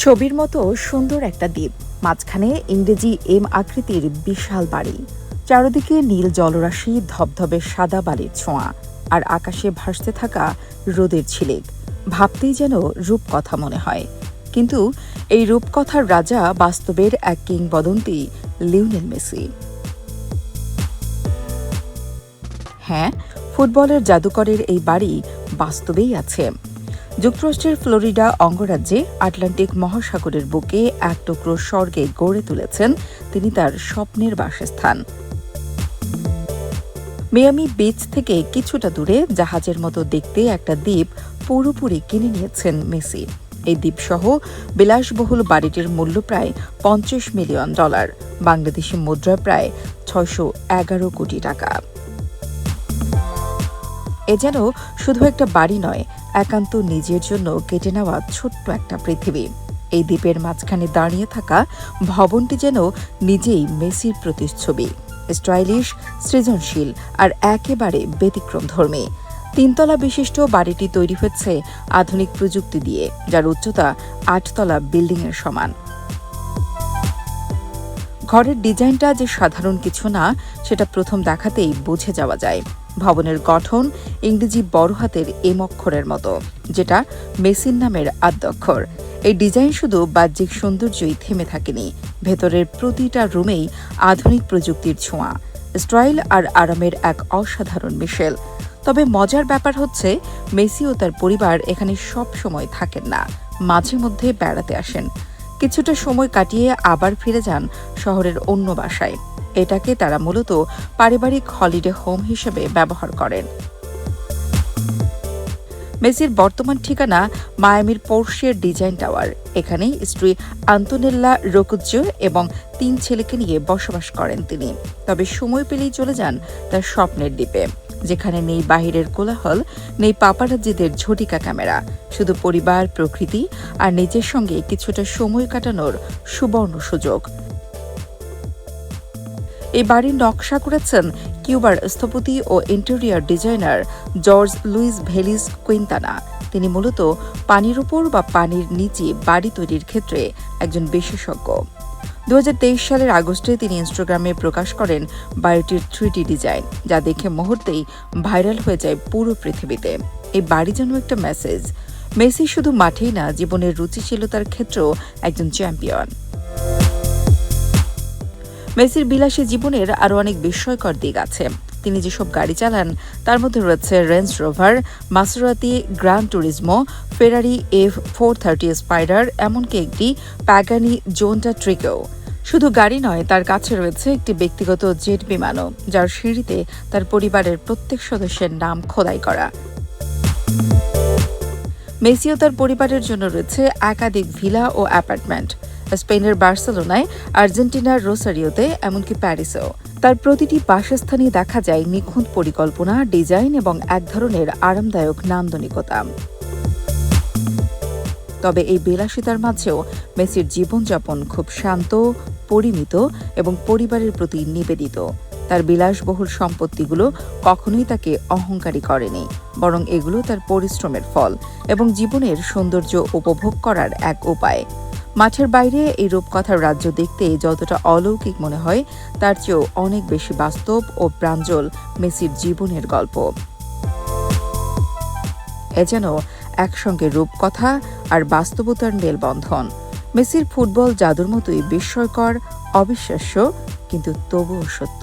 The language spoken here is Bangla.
ছবির মতো সুন্দর একটা দ্বীপ, মাঝখানে ইংরেজি এম আকৃতির বিশাল বাড়ি। চারদিকে নীল জলরাশি, ধবধবে সাদা বালির ছোঁয়া, আর আকাশে ভাসতে থাকা রোদের ছিলেক ভাবতেই যেন রূপকথা মনে হয়। কিন্তু এই রূপকথার রাজা বাস্তবের এক কিংবদন্তি লিওনেল মেসি। হ্যাঁ ফুটবলের জাদুকরের এই বাড়ি বাস্তবেই আছে। যুক্তরাষ্ট্রের ফ্লোরিডা অঙ্গরাজ্যে আটলান্টিক মহাসাগরের বুকে এক টুকরো স্বর্গে গড়ে তুলেছেন তিনি তার স্বপ্নের বাসস্থান। মিয়ামি বিচ থেকে কিছুটা দূরে জাহাজের মতো দেখতে একটা দ্বীপ পুরোপুরি কিনে নিয়েছেন মেসি। এই দ্বীপসহ বিলাসবহুল বাড়িটির মূল্য প্রায় পঞ্চাশ মিলিয়ন ডলার। বাংলাদেশি মুদ্রা প্রায় ছয়শো এগারো কোটি টাকা। এ যেন শুধু একটা বাড়ি নয়, একান্ত নিজের জন্য কেটে নেওয়া ছোট্ট একটা পৃথিবী। এই দ্বীপের মাঝখানে দাঁড়িয়ে থাকা ভবনটি যেন নিজেই মেসির প্রতিচ্ছবি। স্টাইলিশ, সৃজনশীল আর একেবারে ব্যতিক্রম ধর্মী তিনতলা বিশিষ্ট বাড়িটি তৈরি হচ্ছে আধুনিক প্রযুক্তি দিয়ে, যার উচ্চতা আটতলা বিল্ডিংয়ের সমান। ঘরের ডিজাইনটা যে সাধারণ কিছু না, সেটা প্রথম দেখাতেই বুঝে যাওয়া যায়। ভবনের গঠন ইংরেজি বড় হাতের এম অক্ষরের মতো, যেটা মেসিন নামের আদ্যক্ষর। এই ডিজাইন শুধু বাহ্যিক সৌন্দর্যই থেমে থাকেনি, ভেতরের প্রতিটা রুমেই আধুনিক প্রযুক্তির ছোঁয়া, স্টাইল আর আরামের এক অসাধারণ মিশেল। তবে মজার ব্যাপার হচ্ছে, মেসি ও তার পরিবার এখানে সব সময় থাকেন না, মাঝে মধ্যে বেড়াতে আসেন। কিছুটা সময় কাটিয়ে আবার ফিরে যান শহরের অন্য বাসায়। এটাকে তারা মূলত পারিবারিক হলিডে হোম হিসেবে ব্যবহার করেন। মেসির বর্তমান ঠিকানা মায়ামির পোর্শিয়ার ডিজাইন টাওয়ার। এখানেই স্ত্রী আন্তনেল্লা রকুজ্জো এবং তিন ছেলেকে নিয়ে বসবাস করেন তিনি। তবে সময় পেলেই চলে যান তার স্বপ্নের দ্বীপে। যেখানে নেই বাহিরের কোলাহল, নেই পাপারাজ্জিদের ঝটিকা ক্যামেরা, শুধু পরিবার, প্রকৃতি আর নিজের সঙ্গে কিছুটা সময় কাটানোর সুবর্ণ সুযোগ। এই বাড়ির নকশা করেছেন কিউবার স্থপতি ও interior designer George Luis Veliz Quintana. তিনি মূলত পানির উপর বা পানির নিচে বাড়ি তৈরির ক্ষেত্রে একজন বিশেষজ্ঞ। দু হাজার তেইশ সালের আগস্টে তিনি ইনস্টাগ্রামে প্রকাশ করেন বাড়িটির থ্রিডি ডিজাইন, যা দেখে মুহূর্তেই ভাইরাল হয়ে যায় পুরো পৃথিবীতে। এই বাড়ি যেন একটা মেসেজ মেসি শুধু মাঠেই না, জীবনের রুচিশীলতার ক্ষেত্রেও একজন চ্যাম্পিয়ন মেসির বিলাসী জীবনের আরও অনেক বিস্ময়কর দিক আছে। তিনি যেসব গাড়ি চালান, তার মধ্যে রয়েছে Range Rover Maserati Grand Turismo Ferrari F four thirty Spider এমনকি একটি প্যাগানি জোনটা ট্রিকেও শুধু গাড়ি নয়, তার কাছে রয়েছে একটি ব্যক্তিগত জেট বিমানও, যার সিঁড়িতে তার পরিবারের প্রত্যেক সদস্যের নাম খোদাই করা। মেসি ও তার পরিবারের জন্য রয়েছে একাধিক ভিলা ও অ্যাপার্টমেন্ট। স্পেনের বার্সেলোনায়, আর্জেন্টিনার রোসারিওতে, এমনকি প্যারিসেও। তার প্রতিটি বাসস্থানে দেখা যায় নিখুঁত পরিকল্পনা, ডিজাইন এবং এক ধরনের আরামদায়ক নান্দনিকতা। তবে এই বিলাসিতার মাঝেও মেসির জীবনযাপন খুব শান্ত, পরিমিত এবং পরিবারের প্রতি নিবেদিত। তার বিলাসবহুল সম্পত্তিগুলো কখনোই তাকে অহংকারী করেনি, বরং এগুলো তার পরিশ্রমের ফল এবং জীবনের সৌন্দর্য উপভোগ করার এক উপায়। মাঠের বাইরে এই রূপকথার রাজ্য দেখতে যতটা অলৌকিক মনে হয়, তার চেয়েও অনেক বেশি বাস্তব ও প্রাঞ্জল মেসির জীবনের গল্প। এ যেন একসঙ্গে রূপকথা আর বাস্তবতার মেলবন্ধন। মেসির ফুটবল জাদুর মতোই বিস্ময়কর, অবিশ্বাস্য, কিন্তু তবুও সত্য।